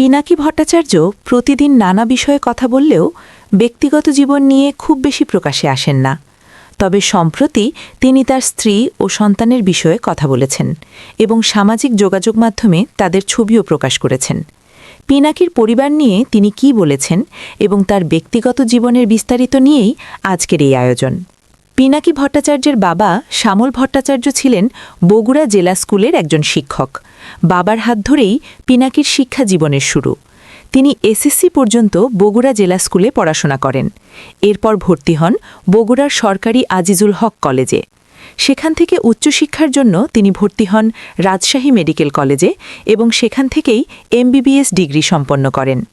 পিনাকি ভট্টাচার্য প্রতিদিন নানা বিষয়ে কথা বললেও ব্যক্তিগত জীবন নিয়ে খুব বেশি প্রকাশে আসেন না। তবে সম্প্রতি তিনি তার স্ত্রী ও সন্তানের বিষয়ে কথা বলেছেন এবং সামাজিক যোগাযোগ মাধ্যমে তাদের ছবিও প্রকাশ করেছেন। পিনাকির পরিবার নিয়ে তিনি কি বলেছেন এবং তার ব্যক্তিগত জীবনের বিস্তারিত নিয়েই আজকের এই আয়োজন। পিনাকি ভট্টাচার্যের বাবা শ্যামল ভট্টাচার্য ছিলেন বগুড়া জেলা স্কুলের একজন শিক্ষক। বাবার হাত ধরেই পিনাকির শিক্ষা জীবনের শুরু। তিনি এসএসসি পর্যন্ত বগুড়া জেলা স্কুলে পড়াশোনা করেন। এরপর ভর্তি হন বগুড়ার সরকারি আজিজুল হক কলেজে। সেখান থেকে উচ্চশিক্ষার জন্য তিনি ভর্তি হন রাজশাহী মেডিকেল কলেজে এবং সেখান থেকেই এমবিবিএস ডিগ্রি সম্পন্ন করেন।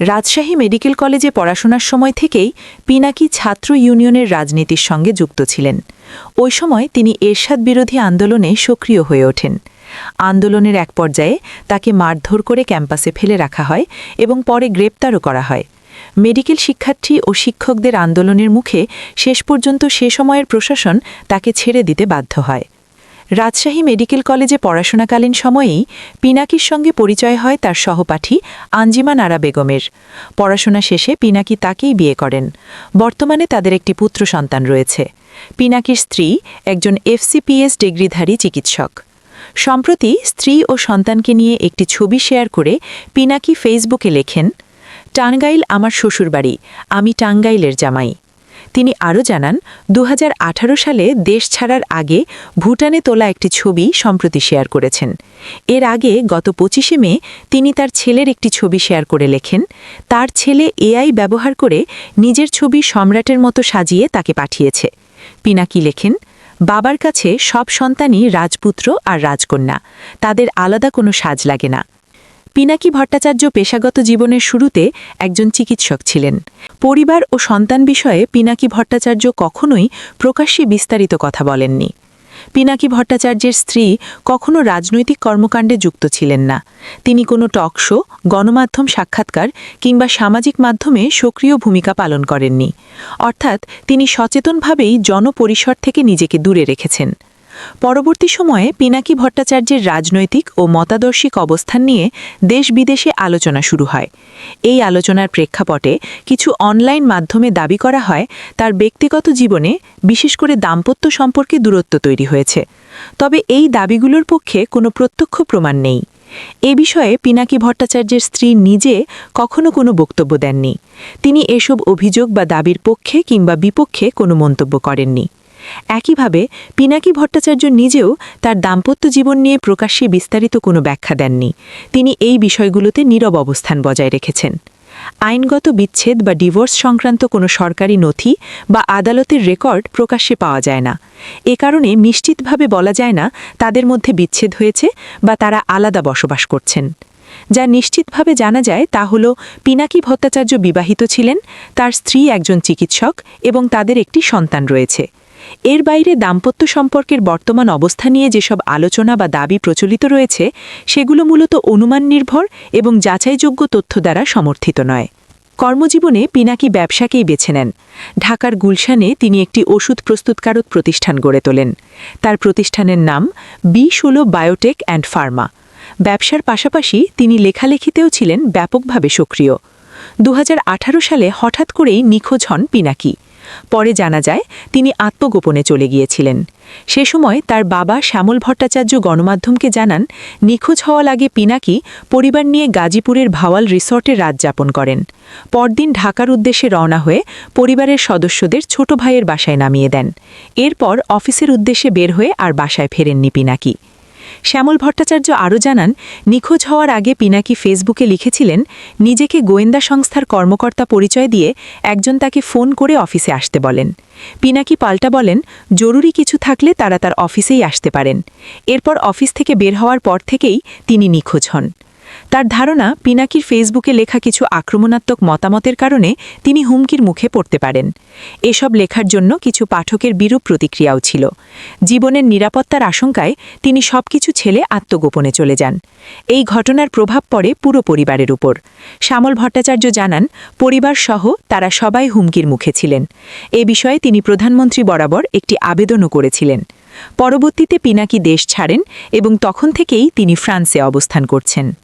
রাজশাহী মেডিকেল কলেজে পড়াশোনার সময় থেকেই পিনাকি ছাত্র ইউনিয়নের রাজনীতির সঙ্গে যুক্ত ছিলেন। ওই সময় তিনি এরশাদ বিরোধী আন্দোলনে সক্রিয় হয়ে ওঠেন। আন্দোলনের এক পর্যায়ে তাকে মারধর করে ক্যাম্পাসে ফেলে রাখা হয় এবং পরে গ্রেপ্তারও করা হয়। মেডিকেল শিক্ষার্থী ও শিক্ষকদের আন্দোলনের মুখে শেষ পর্যন্ত সে সময়ের প্রশাসন তাকে ছেড়ে দিতে বাধ্য হয়। রাজশাহী মেডিকেল কলেজে পড়াশোনাকালীন সময়েই পিনাকির সঙ্গে পরিচয় হয় তার সহপাঠী আঞ্জিমা নারা বেগমের। পড়াশোনা শেষে পিনাকি তাকেই বিয়ে করেন। বর্তমানে তাদের একটি পুত্র সন্তান রয়েছে। পিনাকির স্ত্রী একজন এফসিপিএস ডিগ্রিধারী চিকিৎসক। সম্প্রতি স্ত্রী ও সন্তানকে নিয়ে একটি ছবি শেয়ার করে পিনাকি ফেসবুকে লেখেন, টাঙ্গাইল আমার শ্বশুরবাড়ি, আমি টাঙ্গাইলের জামাই। তিনি আরও জানান দু হাজার আঠারো সালে দেশ ছাড়ার আগে ভুটানে তোলা একটি ছবি সম্প্রতি শেয়ার করেছেন। এর আগে গত পঁচিশে মে তিনি তার ছেলের একটি ছবি শেয়ার করে লেখেন, তার ছেলে এআই ব্যবহার করে নিজের ছবি সম্রাটের মতো সাজিয়ে তাকে পাঠিয়েছে। পিনাকি লেখেন বাবার কাছে সব সন্তানই রাজপুত্র আর রাজকন্যা। তাদের আলাদা কোনো সাজ লাগে না। পিনাকি ভট্টাচার্য পেশাগত জীবনের শুরুতে একজন চিকিৎসক ছিলেন। পরিবার ও সন্তান বিষয়ে পিনাকি ভট্টাচার্য কখনোই প্রকাশ্যে বিস্তারিত কথা বলেননি। পিনাকি ভট্টাচার্যের স্ত্রী কখনো রাজনৈতিক কর্মকাণ্ডে যুক্ত ছিলেন না। তিনি কোনো টক শো, গণমাধ্যম সাক্ষাৎকার কিংবা সামাজিক মাধ্যমে সক্রিয় ভূমিকা পালন করেননি। অর্থাৎ তিনি সচেতনভাবেই জনপরিসর থেকে নিজেকে দূরে রেখেছেন। পরবর্তী সময়ে পিনাকি ভট্টাচার্যের রাজনৈতিক ও মতাদর্শিক অবস্থান নিয়ে দেশ বিদেশে আলোচনা শুরু হয়। এই আলোচনার প্রেক্ষাপটে কিছু অনলাইন মাধ্যমে দাবি করা হয়, তার ব্যক্তিগত জীবনে বিশেষ করে দাম্পত্য সম্পর্কে দূরত্ব তৈরি হয়েছে। তবে এই দাবিগুলোর পক্ষে কোনো প্রত্যক্ষ প্রমাণ নেই। এ বিষয়ে পিনাকি ভট্টাচার্যের স্ত্রী নিজে কখনো কোনো বক্তব্য দেননি। তিনি এসব অভিযোগ বা দাবির পক্ষে কিংবা বিপক্ষে কোনো মন্তব্য করেননি। একইভাবে পিনাকি ভট্টাচার্য নিজেও তার দাম্পত্য জীবন নিয়ে প্রকাশ্যে বিস্তারিত কোনো ব্যাখ্যা দেননি। তিনি এই বিষয়গুলোতে নীরব অবস্থান বজায় রেখেছেন। আইনগত বিচ্ছেদ বা ডিভোর্স সংক্রান্ত কোনো সরকারি নথি বা আদালতের রেকর্ড প্রকাশ্যে পাওয়া যায় না। এ কারণে নিশ্চিতভাবে বলা যায় না তাদের মধ্যে বিচ্ছেদ হয়েছে বা তারা আলাদা বসবাস করছেন। যা নিশ্চিতভাবে জানা যায় তা হল, পিনাকি ভট্টাচার্য বিবাহিত ছিলেন, তার স্ত্রী একজন চিকিৎসক এবং তাদের একটি সন্তান রয়েছে। এর বাইরে দাম্পত্য সম্পর্কের বর্তমান অবস্থা নিয়ে যেসব আলোচনা বা দাবি প্রচলিত রয়েছে, সেগুলো মূলত অনুমান নির্ভর এবং যাচাইযোগ্য তথ্য দ্বারা সমর্থিত নয়। কর্মজীবনে পিনাকি ব্যবসাকেই বেছে নেন। ঢাকার গুলশানে তিনি একটি ওষুধ প্রস্তুতকারক প্রতিষ্ঠান গড়ে তোলেন। তার প্রতিষ্ঠানের নাম বি ষোলো বায়োটেক অ্যান্ড ফার্মা। ব্যবসার পাশাপাশি তিনি লেখালেখিতেও ছিলেন ব্যাপকভাবে সক্রিয়। দু হাজার আঠারো সালে হঠাৎ করেই নিখোঁজ হন পিনাকি। পরে জানা যায়, তিনি আত্মগোপনে চলে গিয়েছিলেন। সে সময় তার বাবা শ্যামল ভট্টাচার্য গণমাধ্যমকে জানান, নিখোঁজ হওয়ার আগে পিনাকি পরিবার নিয়ে গাজীপুরের ভাওয়াল রিসর্টে রাত যাপন করেন। পরদিন ঢাকার উদ্দেশ্যে রওনা হয়ে পরিবারের সদস্যদের ছোট ভাইয়ের বাসায় নামিয়ে দেন। এরপর অফিসের উদ্দেশ্যে বের হয়ে আর বাসায় ফেরেননি পিনাকি। শ্যামল ভট্টাচার্য আরও জানান, নিখোঁজ হওয়ার আগে পিনাকি ফেসবুকে লিখেছিলেন, নিজেকে গোয়েন্দা সংস্থার কর্মকর্তা পরিচয় দিয়ে একজন তাকে ফোন করে অফিসে আসতে বলেন। পিনাকি পাল্টা বলেন, জরুরি কিছু থাকলে তারা তার অফিসেই আসতে পারেন। এরপর অফিস থেকে বের হওয়ার পর থেকেই তিনি নিখোঁজ হন। তার ধারণা, পিনাকির ফেসবুকে লেখা কিছু আক্রমণাত্মক মতামতের কারণে তিনি হুমকির মুখে পড়তে পারেন। এসব লেখার জন্য কিছু পাঠকের বিরূপ প্রতিক্রিয়াও ছিল। জীবনের নিরাপত্তার আশঙ্কায় তিনি সবকিছু ছেলে আত্মগোপনে চলে যান। এই ঘটনার প্রভাব পড়ে পুরো পরিবারের উপর। শ্যামল ভট্টাচার্য জানান, পরিবার সহ তারা সবাই হুমকির মুখে ছিলেন। এ বিষয়ে তিনি প্রধানমন্ত্রী বরাবর একটি আবেদনও করেছিলেন। পরবর্তীতে পিনাকি দেশ ছাড়েন এবং তখন থেকেই তিনি ফ্রান্সে অবস্থান করছেন।